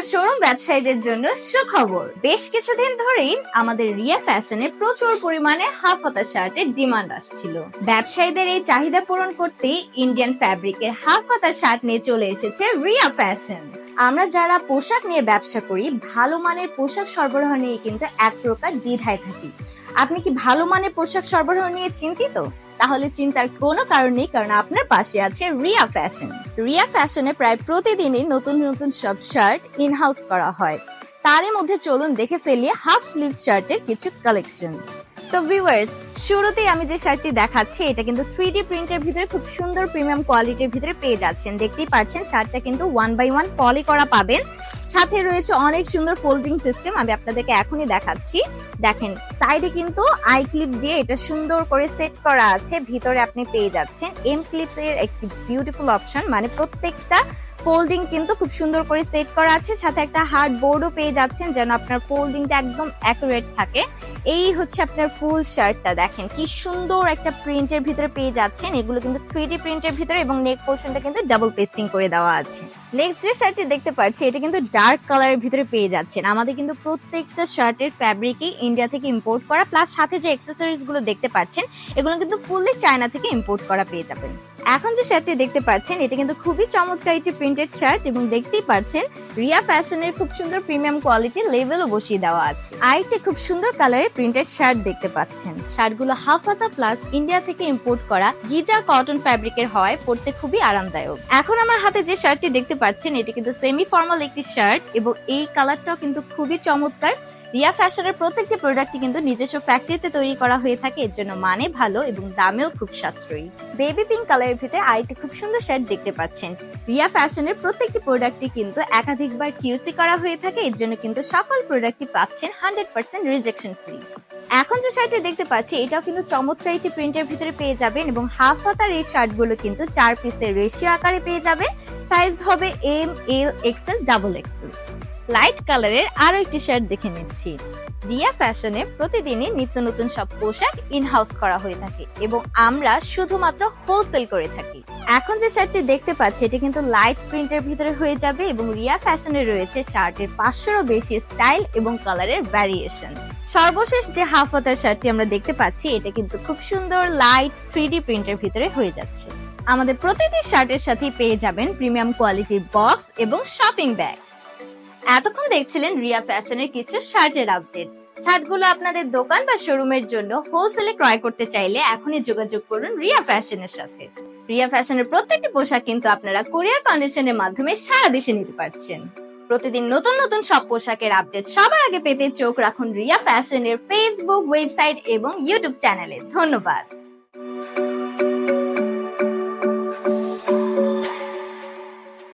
বা শোরুম ব্যবসায়ীদের জন্য সুখবর। বেশ কিছুদিন ধরেই আমাদের রিয়া ফ্যাশনে প্রচুর পরিমাণে হাফ হাতা শার্টের ডিমান্ড আসছিল। ব্যবসায়ীদের এই চাহিদা পূরণ করতে ইন্ডিয়ান ফ্যাব্রিকের হাফ হাতা শার্ট নিয়ে চলে এসেছে রিয়া ফ্যাশন। আমরা যারা পোশাক নিয়ে ব্যবসা করি, ভালো মানের পোশাক সরবরাহ নিয়ে কিন্তু এক প্রকার দ্বিধায় থাকি। আপনি কি ভালো মানের পোশাক সরবরাহ নিয়ে চিন্তিত? তাহলে চিন্তার কোনো কারণ নেই, কারণ আপনার পাশে আছে রিয়া ফ্যাশন। রিয়া ফ্যাশনে প্রায় প্রতিদিনই নতুন নতুন সব শার্ট ইনহাউস করা হয়। তারই মধ্যে চলুন দেখে ফেলিয়ে হাফ স্লিভ শার্টের কিছু কালেকশন সো ভিউয়ার্স শুরুতেই আমি যে শার্টটি দেখাচ্ছি, এটা কিন্তু থ্রি ডি প্রিন্টের ভিতরে খুব সুন্দর প্রিমিয়াম কোয়ালিটির ভিতরে পেয়ে যাচ্ছেন। দেখতেই পাচ্ছেন শার্টটা কিন্তু ওয়ান বাই ওয়ান পলি করা পাবেন। সাথে রয়েছে অনেক সুন্দর ফোল্ডিং সিস্টেম আমি আপনাদেরকে এখনই দেখাচ্ছি। দেখেন সাইডে কিন্তু আই ক্লিপ দিয়ে এটা সুন্দর করে সেট করা আছে, ভিতরে আপনি পেয়ে যাচ্ছেন। এম ক্লিপের একটি বিউটিফুল অপশন মানে প্রত্যেকটা ফোল্ডিং কিন্তু খুব সুন্দর করে সেট করা আছে। সাথে একটা হার্ড বোর্ডও পেয়ে যাচ্ছেন, যেন আপনার ফোল্ডিংটা একদম অ্যাকুরেট থাকে। এই হচ্ছে আপনার ফুল শার্টটা, দেখেন কি সুন্দর একটা প্রিন্টের ভিতরে পেয়ে যাচ্ছেন। এগুলো কিন্তু থ্রি ডি প্রিন্টের ভিতরে এবং নেক পোর্শনটা কিন্তু ডাবল পেস্টিং করে দেওয়া আছে। নেক্সট যে শার্টটি দেখতে পাচ্ছি, এটা কিন্তু ডার্ক কালারের ভিতরে পেয়ে যাচ্ছেন। আমাদের কিন্তু প্রত্যেকটা শার্টের ফ্যাব্রিকই ইন্ডিয়া থেকে ইম্পোর্ট করা প্লাস সাথে যে অ্যাক্সেসরিজগুলো দেখতে পাচ্ছেন, এগুলো কিন্তু ফুললি চায়না থেকে ইম্পোর্ট করা পেয়ে যাবেন। এখন যে শার্টটি দেখতে পাচ্ছেন, এটা কিন্তু খুবই চমৎকার একটি প্রিন্টেড শার্ট এবং দেখতেই পাচ্ছেন, রিয়া ফ্যাশনের খুব সুন্দর প্রিমিয়াম কোয়ালিটির লেভেলও বসিয়ে দেওয়া আছে। আরেকটি খুব সুন্দর কালারের প্রিন্টেড শার্ট দেখতে পাচ্ছেন। শার্টগুলো হাফ হাতা প্লাস ইন্ডিয়া থেকে ইম্পোর্ট করা গিজা কটন ফ্যাব্রিকের হওয়ায় পরতে খুবই আরামদায়ক। এখন আমার হাতে যে শার্টটি দেখতে পাচ্ছেন, এটি কিন্তু সেমি ফর্মাল একটি শার্ট এবং এই কালারটাও কিন্তু খুবই চমৎকার। রিয়া ফ্যাশনের প্রত্যেকটি প্রোডাক্টই কিন্তু নিজস্ব ফ্যাক্টরিতে তৈরি করা হয়ে থাকে, এর জন্য মানে ভালো এবং দামেও খুব সাশ্রয়ী। বেবি পিঙ্ক কালারের ভিতরে আরেকটি খুব সুন্দর শার্ট দেখতে পাচ্ছেন। রিয়া ফ্যাশনের প্রত্যেকটি প্রোডাক্টই কিন্তু একাধিকবার কিউসি করা হয়ে থাকে, এর জন্য কিন্তু সকল প্রোডাক্টই পাচ্ছেন হান্ড্রেড পার্সেন্ট রিজেকশন ফ্রি এখন যে শার্টটি দেখতে পাচ্ছি, এটাও কিন্তু চমৎকার একটি প্রিন্টের ভিতরে পেয়ে যাবেন এবং হাফ হাতার এই শার্টগুলো কিন্তু চার পিসের রেশিও আকারে পেয়ে যাবেন। সাইজ হবে M L XL double XL light কালারের আরও একটি শার্ট দেখে নিচ্ছি। রিয়া ফ্যাশনে প্রতিদিনই নিত্য নতুন সব পোশাক ইন হাউস করা হয়ে থাকে এবং আমরা শুধুমাত্র হোলসেল করে থাকি। এখন যে শার্টটি দেখতে পাচ্ছি, এটি কিন্তু লাইট প্রিন্টের ভিতরে হয়ে যাবে এবং রিয়া ফ্যাশনে রয়েছে শার্টের পাঁচশোরও বেশি স্টাইল এবং কালারের ভ্যারিয়েশন সর্বশেষ যে হাফ হাতার শার্টটি আমরা দেখতে পাচ্ছি, এটা কিন্তু খুব সুন্দর লাইট থ্রি প্রিন্টের ভিতরে হয়ে যাচ্ছে। আমাদের প্রতিটি শার্টের সাথে পেয়ে যাবেন প্রিমিয়াম কোয়ালিটির বক্স এবং শপিং ব্যাগ এতক্ষণ দেখছিলেন রিয়া ফ্যাশনের কিছু শার্টের আপডেট। শার্টগুলো আপনাদের দোকান বা শোরুমের জন্য হোলসেলে ক্রয় করতে চাইলে এখনই যোগাযোগ করুন রিয়া ফ্যাশনের সাথে। রিয়া ফ্যাশনের প্রত্যেকটি পোশাক কিন্তু আপনারা কোরিয়ার কন্ডিশনের মাধ্যমে সারা দেশে নিতে পারছেন। প্রতিদিন নতুন নতুন সব পোশাকের আপডেট সবার আগে পেতে চোখ রাখুন রিয়া ফ্যাশনের ফেসবুক ওয়েবসাইট এবং ইউটিউব চ্যানেলে ধন্যবাদ।